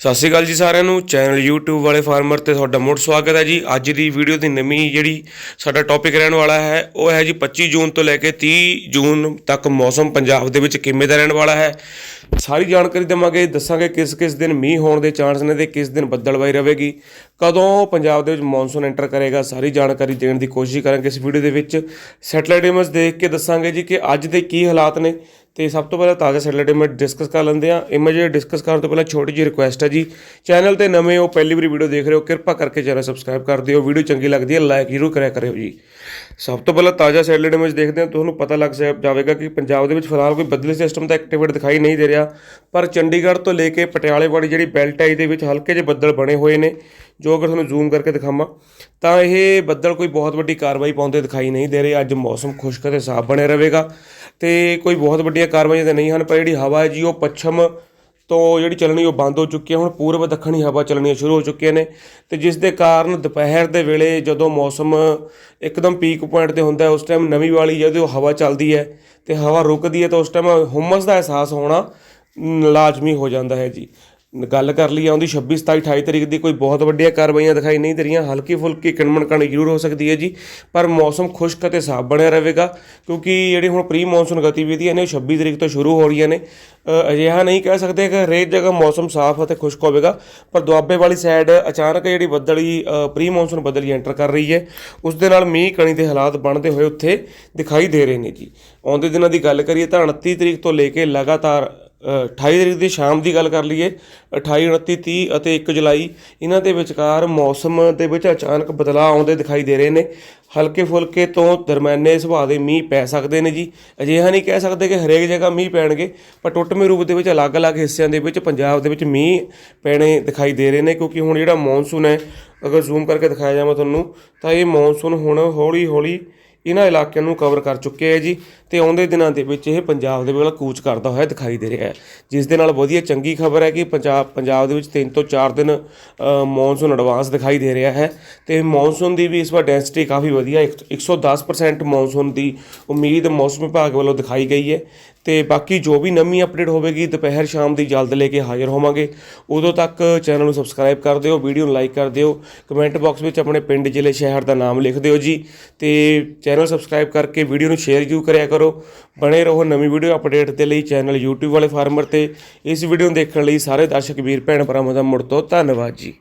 ਸਤਿ ਸ਼੍ਰੀ ਅਕਾਲ ਜੀ ਸਾਰਿਆਂ ਨੂੰ। ਚੈਨਲ YouTube ਵਾਲੇ ਫਾਰਮਰ ਤੇ ਤੁਹਾਡਾ ਮੁੜ ਸਵਾਗਤ ਹੈ ਜੀ। ਅੱਜ ਦੀ ਵੀਡੀਓ ਦੀ ਨਵੀਂ ਜਿਹੜੀ ਸਾਡਾ ਟੌਪਿਕ ਰਹਿਣ ਵਾਲਾ ਹੈ, ਉਹ ਹੈ ਜੀ 25 ਜੂਨ ਤੋਂ ਲੈ ਕੇ 30 ਜੂਨ ਤੱਕ ਮੌਸਮ ਪੰਜਾਬ ਦੇ ਵਿੱਚ ਕਿਵੇਂ ਦਾ ਰਹਿਣ ਵਾਲਾ ਹੈ। ਸਾਰੀ ਜਾਣਕਾਰੀ ਦੇਵਾਂਗੇ, ਦੱਸਾਂਗੇ ਕਿਸ ਕਿਸ ਦਿਨ ਮੀਂਹ ਹੋਣ ਦੇ ਚਾਂਸ ਨੇ ਤੇ ਕਿਸ ਦਿਨ ਬੱਦਲਵਾਈ ਰਹੇਗੀ। ਕਦੋਂ ਪੰਜਾਬ ਦੇ ਵਿੱਚ ਮੌਨਸੂਨ ਐਂਟਰ ਕਰੇਗਾ, ਸਾਰੀ ਜਾਣਕਾਰੀ ਦੇਣ ਦੀ ਕੋਸ਼ਿਸ਼ ਕਰਾਂਗੇ ਇਸ ਵੀਡੀਓ ਦੇ ਵਿੱਚ। ਸੈਟਲਾਈਟ ਇਮੇਜ ਦੇਖ ਕੇ ਦੱਸਾਂਗੇ ਜੀ ਕਿ ਅੱਜ ਦੇ ਕੀ ਹਾਲਾਤ ਨੇ। ਤੇ ਸਭ ਤੋਂ ਪਹਿਲਾਂ ਤਾਜ਼ਾ ਸੈਟਲਾਈਟ ਇਮੇਜ ਡਿਸਕਸ ਕਰ ਲੈਂਦੇ ਆ ਇਮੇਜ ਡਿਸਕਸ ਕਰਨ ਤੋਂ ਪਹਿਲਾਂ ਛੋਟੀ ਜਿਹੀ ਰਿਕੁਐਸਟ ਹੈ ਜੀ। ਚੈਨਲ ਤੇ ਨਵੇਂ ਹੋ, ਪਹਿਲੀ ਵਾਰੀ ਵੀਡੀਓ ਦੇਖ ਰਹੇ ਹੋ, ਕਿਰਪਾ ਕਰਕੇ ਚੈਨਲ ਸਬਸਕ੍ਰਾਈਬ ਕਰ ਦਿਓ। ਵੀਡੀਓ ਚੰਗੀ ਲੱਗਦੀ ਹੈ ਲਾਈਕ ਜ਼ਰੂਰ ਕਰਿਆ ਕਰਿਓ ਜੀ। ਸਭ ਤੋਂ ਪਹਿਲਾਂ ਤਾਜ਼ਾ ਸੈਟਲਾਈਟ ਇਮੇਜ ਦੇਖਦੇ ਹਾਂ। ਤੁਹਾਨੂੰ ਪਤਾ ਲੱਗ ਜਾਵੇਗਾ ਕਿ ਪੰਜਾਬ ਦੇ ਵਿੱਚ ਫਿਲਹਾਲ ਕੋਈ ਬਦਲੀ ਸਿਸਟਮ ਤਾਂ ਐਕਟੀਵੇਟ ਦਿਖਾਈ ਨਹੀਂ ਦੇ ਰਿਹਾ। ਪਰ ਚੰਡੀਗੜ੍ਹ ਤੋਂ ਲੈ ਕੇ ਪਟਿਆਲੇ ਵਾਲੀ ਜਿਹੜੀ ਬੈਲਟ ਹੈ, ਇਹਦੇ ਵਿੱਚ ਹਲਕੇ ਜਿਹੇ ਬੱਦਲ ਬਣੇ ਹੋਏ ਨੇ, ਜੋ ਅਗਰ ਤੁਹਾਨੂੰ ਜ਼ੂਮ ਕਰਕੇ ਦਿਖਾਵਾਂ, ਤਾਂ ਇਹ ਬੱਦਲ ਕੋਈ ਬਹੁਤ ਵੱਡੀ ਕਾਰਵਾਈ ਪਾਉਂਦੇ ਦਿਖਾਈ ਨਹੀਂ ਦੇ ਰਹੇ। ਅੱਜ ਮੌਸਮ ਖੁਸ਼ਕ ਅਤੇ ਸਾਫ਼ ਬਣਿਆ ਰਹੇਗਾ ਤੇ ਕੋਈ ਬਹੁਤ ਵੱਡੀਆਂ ਕਾਰਵਾਈਆਂ ਤਾਂ ਨਹੀਂ ਹਨ, ਪਰ ਜਿਹੜੀ ਹਵਾ ਹੈ ਜੀ, ਉਹ ਪੱਛਮ ਤੋਂ ਜਿਹੜੀ ਚੱਲਣੀ ਉਹ ਬੰਦ ਹੋ ਚੁੱਕੀ ਹੈ। ਹੁਣ ਪੂਰਬ ਦੱਖਣੀ ਹਵਾ ਚੱਲਣੀਆਂ ਸ਼ੁਰੂ ਹੋ ਚੁੱਕੀਆਂ ਨੇ ਤੇ ਜਿਸ ਦੇ ਕਾਰਨ ਦੁਪਹਿਰ ਦੇ ਵੇਲੇ ਜਦੋਂ ਮੌਸਮ ਇੱਕਦਮ ਪੀਕ ਪੁਆਇੰਟ ਤੇ ਹੁੰਦਾ ਉਸ ਟਾਈਮ ਨਵੀਂ ਵਾਲੀ ਜਦੋਂ ਹਵਾ ਚੱਲਦੀ ਹੈ ਤੇ ਹਵਾ ਰੁਕਦੀ ਹੈ ਤਾਂ ਉਸ ਟਾਈਮ ਹੁਮਸ ਦਾ ਅਹਿਸਾਸ ਹੋਣਾ ਲਾਜ਼ਮੀ ਹੋ ਜਾਂਦਾ ਹੈ ਜੀ। ਗੱਲ ਕਰ ਲਈ ਆਉਂਦੀ 26 27 28 ਤਰੀਕ ਦੀ ਕੋਈ ਬਹੁਤ ਵੱਡੀਆਂ ਕਾਰਵਾਈਆਂ ਦਿਖਾਈ ਨਹੀਂ ਦੇ ਰਹੀਆਂ ਹਲਕੀ ਫੁਲਕੀ ਕਿਣਮਣ ਕਣੀ ਜ਼ਰੂਰ ਹੋ ਸਕਦੀ ਹੈ ਜੀ, ਪਰ ਮੌਸਮ ਖੁਸ਼ਕ ਅਤੇ ਸਾਫ਼ ਬਣਿਆ ਰਹੇਗਾ, ਕਿਉਂਕਿ ਜਿਹੜੀ ਹੁਣ ਪ੍ਰੀ ਮੌਨਸੂਨ ਗਤੀਵਿਧੀਆਂ ਨੇ, ਉਹ 26 ਤਰੀਕ ਤੋਂ ਸ਼ੁਰੂ ਹੋ ਰਹੀਆਂ ਨੇ। ਅਜਿਹਾ ਨਹੀਂ ਕਹਿ ਸਕਦੇ ਕਿ ਹਰੇਕ ਜਗ੍ਹਾ ਮੌਸਮ ਸਾਫ਼ ਅਤੇ ਖੁਸ਼ਕ ਹੋਵੇਗਾ, ਪਰ ਦੁਆਬੇ ਵਾਲੀ ਸਾਈਡ ਅਚਾਨਕ ਜਿਹੜੀ ਬੱਦਲੀ ਪ੍ਰੀ ਮੌਨਸੂਨ ਬੱਦਲੀ ਐਂਟਰ ਕਰ ਰਹੀ ਹੈ, ਉਸ ਦੇ ਨਾਲ ਮੀਂਹ ਕਣੀ ਦੇ ਹਾਲਾਤ ਬਣਦੇ ਹੋਏ ਉੱਥੇ ਦਿਖਾਈ ਦੇ ਰਹੇ ਨੇ ਜੀ। ਆਉਂਦੇ ਦਿਨਾਂ ਦੀ ਗੱਲ ਕਰੀਏ ਤਾਂ 29 ਤਰੀਕ ਤੋਂ ਲੈ ਕੇ ਲਗਾਤਾਰ 28 ਤਰੀਕ ਦੀ ਸ਼ਾਮ ਦੀ ਗੱਲ ਕਰ ਲਈਏ 28 29 30 ਅਤੇ 1 ਜੁਲਾਈ, ਇਹਨਾਂ ਦੇ ਵਿਚਕਾਰ ਮੌਸਮ ਦੇ ਵਿੱਚ ਅਚਾਨਕ ਬਦਲਾਅ ਆਉਂਦੇ ਦਿਖਾਈ ਦੇ ਰਹੇ ਨੇ। ਹਲਕੇ ਫੁਲਕੇ ਤੋਂ ਦਰਮਿਆਨੇ ਸੁਭਾਅ ਦੇ ਮੀਂਹ ਪੈ ਸਕਦੇ ਨੇ ਜੀ। ਅਜਿਹਾ ਨਹੀਂ ਕਹਿ ਸਕਦੇ ਕਿ ਹਰੇਕ ਜਗ੍ਹਾ ਮੀਂਹ ਪੈਣਗੇ, ਪਰ ਟੁੱਟਵੇਂ ਰੂਪ ਦੇ ਵਿੱਚ ਅਲੱਗ-ਅਲੱਗ ਹਿੱਸਿਆਂ ਦੇ ਵਿੱਚ ਪੰਜਾਬ ਦੇ ਵਿੱਚ ਮੀਂਹ ਪੈਣੇ ਦਿਖਾਈ ਦੇ ਰਹੇ ਨੇ, ਕਿਉਂਕਿ ਹੁਣ ਜਿਹੜਾ ਮੌਨਸੂਨ ਹੈ, ਅਗਰ ਜ਼ੂਮ ਕਰਕੇ ਦਿਖਾਇਆ ਜਾਵੇ ਤੁਹਾਨੂੰ, ਤਾਂ ਇਹ ਮੌਨਸੂਨ ਹੁਣ ਹੌਲੀ-ਹੌਲੀ ਇਹਨਾਂ ਇਲਾਕਿਆਂ ਨੂੰ ਕਵਰ ਕਰ ਚੁੱਕੇ ਹੈ ਜੀ ਤੇ ਆਉਂਦੇ ਦਿਨਾਂ ਦੇ ਵਿੱਚ ਇਹ ਪੰਜਾਬ ਦੇ ਵੱਲ ਕੂਚ ਕਰਦਾ ਹੋਇਆ ਦਿਖਾਈ ਦੇ ਰਿਹਾ ਹੈ। ਜਿਸ ਦੇ ਨਾਲ ਵਧੀਆ ਚੰਗੀ ਖਬਰ ਹੈ ਕਿ ਪੰਜਾਬ ਪੰਜਾਬ ਦੇ ਵਿੱਚ 3 ਤੋਂ 4 ਦਿਨ ਮੌਨਸੂਨ ਐਡਵਾਂਸ ਦਿਖਾਈ ਦੇ ਰਿਹਾ ਹੈ ਤੇ ਮੌਨਸੂਨ ਦੀ ਵੀ ਇਸ ਵਾਰ ਡੈਂਸਿਟੀ ਕਾਫੀ ਵਧੀਆ, ਇੱਕ- 110% ਮੌਨਸੂਨ ਦੀ ਉਮੀਦ ਮੌਸਮ ਵਿਭਾਗ ਵੱਲੋਂ ਦਿਖਾਈ ਗਈ ਹੈ ਤੇ ਬਾਕੀ ਜੋ ਵੀ ਨਵੀਂ ਅਪਡੇਟ ਹੋਵੇਗੀ, ਦੁਪਹਿਰ ਸ਼ਾਮ ਦੀ ਜਲਦ ਲੈ ਕੇ ਹਾਜ਼ਰ ਹੋਵਾਂਗੇ। ਉਦੋਂ ਤੱਕ ਚੈਨਲ ਨੂੰ ਸਬਸਕ੍ਰਾਈਬ ਕਰ ਦਿਓ ਵੀਡੀਓ ਨੂੰ ਲਾਈਕ ਕਰ ਦਿਓ ਕਮੈਂਟ ਬਾਕਸ ਵਿੱਚ ਆਪਣੇ ਪਿੰਡ ਜ਼ਿਲ੍ਹੇ ਸ਼ਹਿਰ ਦਾ ਨਾਮ ਲਿਖ ਦਿਓ ਜੀ ਤੇ ਚੈਨਲ ਸਬਸਕ੍ਰਾਈਬ ਕਰਕੇ ਵੀਡੀਓ ਨੂੰ ਸ਼ੇਅਰ ਜ਼ਰੂਰ ਕਰਿਆ ਕਰੋ। ਬਣੇ ਰਹੋ ਨਵੀਂ ਵੀਡੀਓ ਅਪਡੇਟ ਦੇ ਲਈ ਚੈਨਲ YouTube ਵਾਲੇ ਫਾਰਮਰ ਤੇ। ਇਸ ਵੀਡੀਓ ਨੂੰ ਦੇਖਣ ਲਈ ਸਾਰੇ ਦਰਸ਼ਕ ਵੀਰ, ਭੈਣ ਭਰਾਵਾਂ ਦਾ ਮੁੜ ਤੋਂ ਧੰਨਵਾਦ ਜੀ।